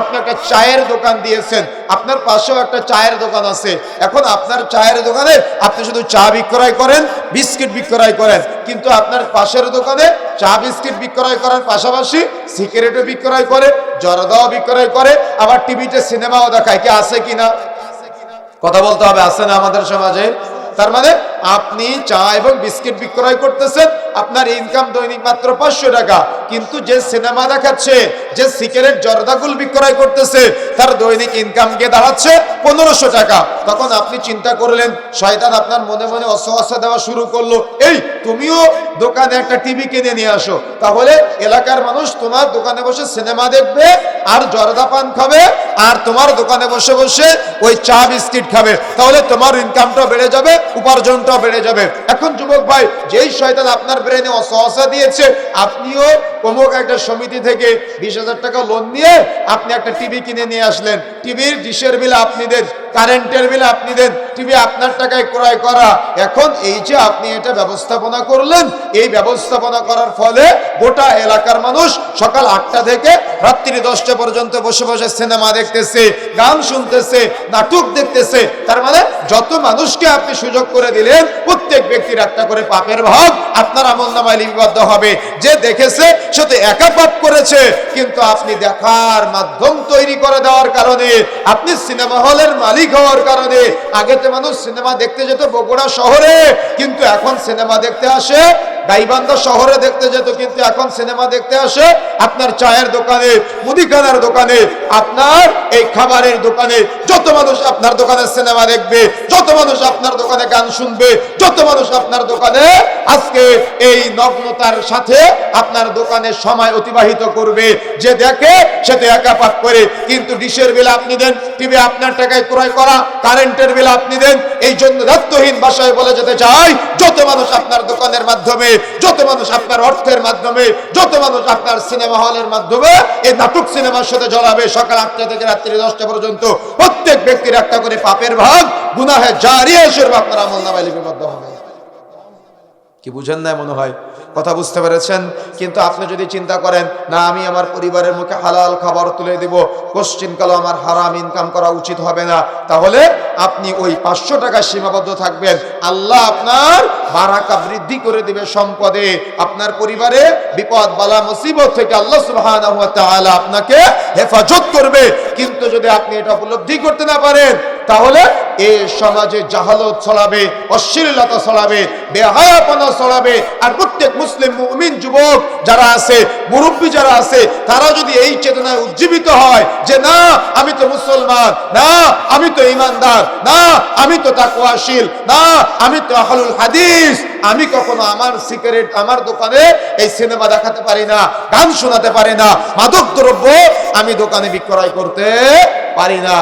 আপনি একটা চায়ের দোকান দিয়েছেন। আপনার পাশেও একটা চায়ের দোকান আছে। এখন আপনার চায়ের দোকানে আপনি শুধু চা বিক্রয় করেন, বিস্কিট বিক্রয় করেন। কিন্তু আপনার পাশের দোকানে চা, বিস্কিট বিক্রয় করার পাশাপাশি সিগারেটও বিক্রয় করে, জরদাও বিক্রয় করে, আবার টিভিতে সিনেমাও দেখায়। কি আছে কিনা? কথা বলতে হবে, আছে না আমাদের সমাজে? তার মানে আপনি চা এবং বিস্কিট বিক্রয় করতেছেন, আপনার ইনকাম দৈনিক মাত্র পাঁচশো টাকা। কিন্তু যে সিনেমা দেখাচ্ছে, যে সিগারেট জর্দাগুল বিক্রয় করতেছে তার দৈনিক ইনকাম গিয়ে দাঁড়াচ্ছে পনেরোশো টাকা। তখন আপনি চিন্তা করলেন, শয়তান আপনার মনে মনে অসহসা দেওয়া শুরু করল। এই, তুমিও দোকানে একটা টিভি কিনে নিয়ে আসো। তাহলে এলাকার মানুষ তোমার দোকানে বসে সিনেমা দেখবে, আর জর্দা পান খাবে, আর তোমার দোকানে বসে বসে ওই চা বিস্কিট খাবে। তাহলে তোমার ইনকামটা বেড়ে যাবে, উপার্জনটাও বেড়ে যাবে। এখন যুবক ভাই, যেই শয়তান আপনার ব্রেনে অসহসা দিয়েছে, আপনিও অমুক একটা সমিতি থেকে বিশ টাকা লোন নিয়ে আপনি একটা টিভি কিনে নিয়ে আসলেন। টিভির ডিশের বিল আপনি দেন কারেন্টের বিল আপনি দেন, টিভি আপনার টাকায় ক্রয় করা। এখন এই যে আপনি এটা ব্যবস্থাপনা করলেন, এই ব্যবস্থাপনা করার ফলে গোটা এলাকার মানুষ সকাল আটটা থেকে রাত্রি দশটা পর্যন্ত বসে বসে সিনেমা দেখতেছে, গান শুনতেছে, নাটক দেখতেছে। তার মানে যত মানুষকে আপনি সুযোগ করে দিলেন, প্রত্যেক ব্যক্তির একটা করে পাপের ভাগ আপনার আমল নামায় লিপিবদ্ধ হবে। যে দেখেছে, সে তো একা পাপ করেছে, কিন্তু আপনি দেখার মাধ্যম তৈরি করে দেওয়ার কারণে আপনি সিনেমা হলের মালিক হওয়ার কারণে আগে তো মানুষ সিনেমা দেখতে যেত বগুড়া শহরে, কিন্তু এখন সিনেমা দেখতে আসে গাইবান্ধা শহরে দেখতে যেত, কিন্তু এখন সিনেমা দেখতে আসে আপনার চায়ের দোকানে, মুদিখানার দোকানে, আপনার এই খাবারের দোকানে। যত মানুষ আপনার দোকানে সিনেমা দেখবে, যত মানুষ আপনার দোকানে গান শুনবে, যত মানুষ আপনার দোকানে আজকে এই নগ্নতার সাথে আপনার দোকানে সময় অতিবাহিত করবে। যে দেখে, সে তো একা পাক করে। কিন্তু ডিশের বিল আপনি দেন, টিভি আপনার টাকায় ক্রয় করা, কারেন্টের বিল আপনি দেন, এই জন্য দায়িত্বহীন ভাষায় বলে যেতে চাই, যত মানুষ আপনার দোকানের মাধ্যমে যত মানুষ আপনার অর্থের মাধ্যমে, যত মানুষ আপনার সিনেমা হলের মাধ্যমে এই নাটক সিনেমার সাথে জড়াবে, সকাল আটটা থেকে রাত্রি দশটা পর্যন্ত প্রত্যেক ব্যক্তির একটা করে পাপের ভাগ, গুনাহে জারি হিসেবে আপনার আমল নামায় লিপিবদ্ধ হবে। কি বুঝেন না মনে হয়? কথা বুঝতে পেরেছেন? কিন্তু আপনি যদি চিন্তা করেন, না, আমি আমার পরিবারের মুখে হালাল খাবার তুলে দেব কোশ্চিনকালও আমার হারাম ইনকাম করা উচিত হবে না, তাহলে আপনি ওই পাঁচশো টাকা সীমাবদ্ধ থাকবেন। আল্লাহ আপনার বারাকা বৃদ্ধি করে দিবে সম্পদে। আপনার পরিবারে বিপদ, বালা, মুসিবত থেকে আল্লাহ তাআলা আপনাকে হেফাজত করবে। কিন্তু যদি আপনি এটা উপলব্ধি করতে না পারেন, তাহলে এ সমাজে জাহালত ছড়াবে, অশ্লীলতা ছড়াবে, বেহায়াপনা ছড়াবে আর প্রত্যেক মুসলিম মুমিন যুবক যারা আছে, মুরব্বী যারা আছে, তারা যদি এই চেতনায় উজ্জীবিত হয় যে, না, আমি তো মুসলমান, না, আমি তো ইমানদার, না, আমি তো তাকওয়াশীল, না, আমি তো আহলুল হাদিস, আমি কখনো আমার সিগারেট আমার দোকানে এই সিনেমা দেখাতে পারি না, গান শোনাতে পারি না মাদক দ্রব্য আমি দোকানে বিক্রয় করতে পারি না।